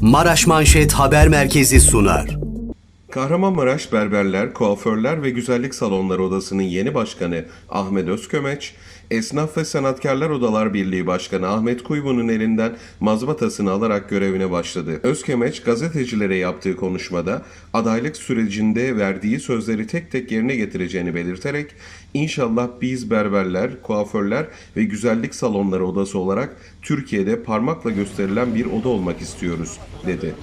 Maraş Manşet Haber Merkezi sunar. Kahramanmaraş Berberler, Kuaförler ve Güzellik Salonları Odası'nın yeni başkanı Ahmet Özkömeç, Esnaf ve Sanatkarlar Odalar Birliği Başkanı Ahmet Kuybu'nun elinden mazbatasını alarak görevine başladı. Özkömeç gazetecilere yaptığı konuşmada adaylık sürecinde verdiği sözleri tek tek yerine getireceğini belirterek İnşallah biz berberler, kuaförler ve güzellik salonları odası olarak Türkiye'de parmakla gösterilen bir oda olmak istiyoruz, dedi.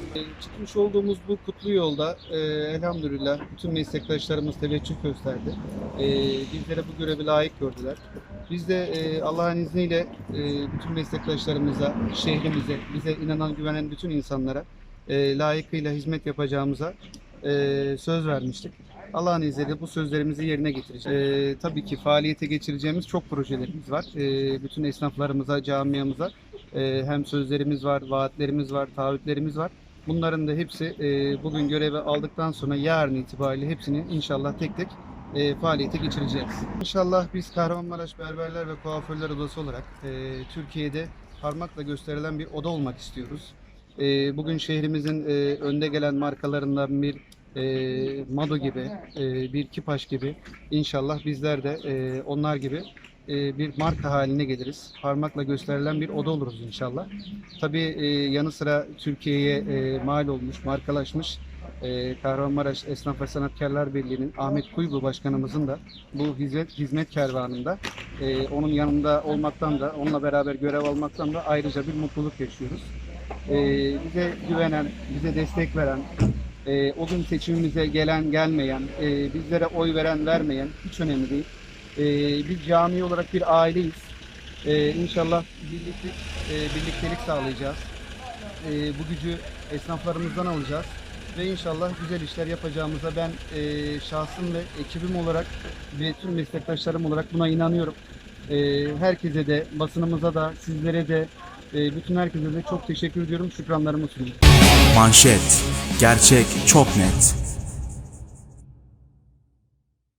Çıkmış olduğumuz bu kutlu yolda e, elhamdülillah bütün meslektaşlarımız teveccüh gösterdi. E, bizlere bu görevi layık gördüler. Biz de e, Allah'ın izniyle e, bütün meslektaşlarımıza, şehrimize, bize inanan, güvenen bütün insanlara e, layıkıyla hizmet yapacağımıza e, söz vermiştik. Allah'ın izniyle bu sözlerimizi yerine getireceğiz. E, tabii ki faaliyete geçireceğimiz çok projelerimiz var. E, bütün esnaflarımıza, camiamıza e, hem sözlerimiz var, vaatlerimiz var, taahhütlerimiz var. Bunların da hepsi e, bugün görevi aldıktan sonra yarın itibariyle hepsini inşallah tek tek e, faaliyete geçireceğiz. İnşallah biz Kahramanmaraş Berberler ve Kuaförler Odası olarak e, Türkiye'de parmakla gösterilen bir oda olmak istiyoruz. E, bugün şehrimizin e, önde gelen markalarından bir e, Mado gibi, e, bir Kipaş gibi inşallah bizler de e, onlar gibi e, bir marka haline geliriz. Parmakla gösterilen bir oda oluruz inşallah. Tabii e, yanı sıra Türkiye'ye e, mal olmuş, markalaşmış e, Kahramanmaraş Esnaf ve Sanatkarlar Birliği'nin Ahmet Kuygu Başkanımızın da bu hizmet hizmet kervanında e, onun yanında olmaktan da onunla beraber görev almaktan da ayrıca bir mutluluk yaşıyoruz. Bize güvenen, bize destek veren, e, o gün seçimimize gelen gelmeyen, bizlere oy veren vermeyen hiç önemli değil. E, biz cami olarak bir aileyiz. E, inşallah birlikte, e, birliktelik sağlayacağız. E, bu gücü esnaflarımızdan alacağız ve inşallah güzel işler yapacağımıza ben e, şahsım ve ekibim olarak ve tüm meslektaşlarım olarak buna inanıyorum. E, herkese de, basınımıza da, sizlere de, e, bütün herkese de çok teşekkür ediyorum. Şükranlarımı sunuyorum. Manşet. Gerçek çok net.